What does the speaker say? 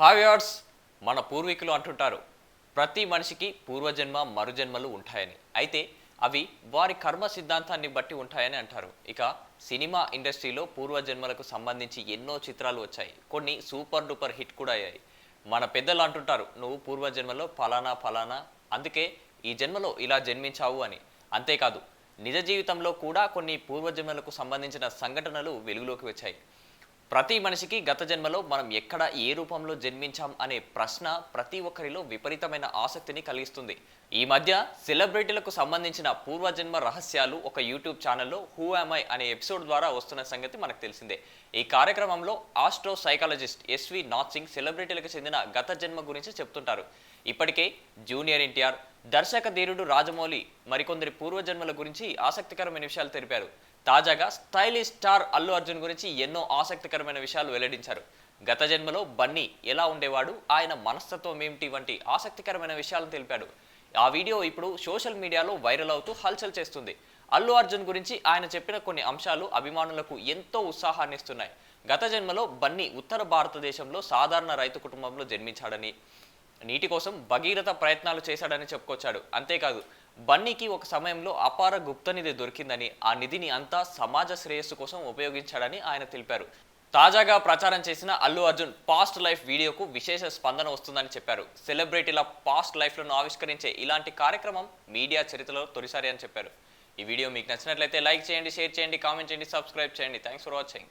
హావ్యార్డ్స్ మన పూర్వీకులు అంటుంటారు ప్రతి మనిషికి పూర్వజన్మ మరుజన్మలు ఉంటాయని. అయితే అవి వారి కర్మ సిద్ధాంతాన్ని బట్టి ఉంటాయని అంటారు. ఇక సినిమా ఇండస్ట్రీలో పూర్వజన్మలకు సంబంధించి ఎన్నో చిత్రాలు వచ్చాయి. కొన్ని సూపర్ డూపర్ హిట్ కూడా అయ్యాయి. మన పెద్దలు అంటుంటారు నువ్వు పూర్వజన్మలో ఫలానా ఫలానా అందుకే ఈ జన్మలో ఇలా జన్మించావు అని. అంతేకాదు నిజ జీవితంలో కూడా కొన్ని పూర్వజన్మలకు సంబంధించిన సంఘటనలు వెలుగులోకి వచ్చాయి. ప్రతి మనిషికి గత జన్మలో మనం ఎక్కడ ఏ రూపంలో జన్మించాం అనే ప్రశ్న ప్రతి ఒక్కరిలో విపరీతమైన ఆసక్తిని కలిగిస్తుంది. ఈ మధ్య సెలబ్రిటీలకు సంబంధించిన పూర్వజన్మ రహస్యాలు ఒక యూట్యూబ్ ఛానల్లో హూ ఐ అనే ఎపిసోడ్ ద్వారా వస్తున్న సంగతి మనకు తెలిసిందే. ఈ కార్యక్రమంలో astro psychologist S V Nath Singh సెలబ్రిటీలకు చెందిన గత జన్మ గురించి చెప్తుంటారు. ఇప్పటికే జూనియర్ ఎన్టీఆర్ దర్శక ధీరుడు రాజమౌళి మరికొందరి పూర్వజన్మల గురించి ఆసక్తికరమైన విషయాలు తెలిపారు. తాజాగా స్టైలిష్ స్టార్ అల్లు అర్జున్ గురించి ఎన్నో ఆసక్తికరమైన విషయాలు వెల్లడించారు. గత జన్మలో బన్నీ ఎలా ఉండేవాడు ఆయన మనస్తత్వం ఏమిటి వంటి ఆసక్తికరమైన విషయాలను తెలిపాడు. ఆ వీడియో ఇప్పుడు సోషల్ మీడియాలో వైరల్ అవుతూ హల్చల్ చేస్తుంది. అల్లు అర్జున్ గురించి ఆయన చెప్పిన కొన్ని అంశాలు అభిమానులకు ఎంతో ఉత్సాహాన్ని ఇస్తున్నాయి. గత జన్మలో బన్నీ ఉత్తర భారతదేశంలో సాధారణ రైతు కుటుంబంలో జన్మించాడని నీటి కోసం భగీరథ ప్రయత్నాలు చేశాడని చెప్పుకొచ్చాడు. అంతేకాదు బన్నీకి ఒక సమయంలో అపార గుప్త నిధి దొరికిందని ఆ నిధిని అంతా సమాజ శ్రేయస్సు కోసం ఉపయోగించాడని ఆయన తెలిపారు. తాజాగా ప్రచారం చేసిన అల్లు అర్జున్ పాస్ట్ లైఫ్ వీడియోకు విశేష స్పందన వస్తుందని చెప్పారు. సెలబ్రిటీల పాస్ట్ లైఫ్లను ఆవిష్కరించే ఇలాంటి కార్యక్రమం మీడియా చరిత్రలో తొలిసారి అని చెప్పారు. ఈ వీడియో మీకు నచ్చినట్లయితే లైక్ చేయండి షేర్ చేయండి కామెంట్ చేయండి సబ్స్క్రైబ్ చేయండి. Thanks for watching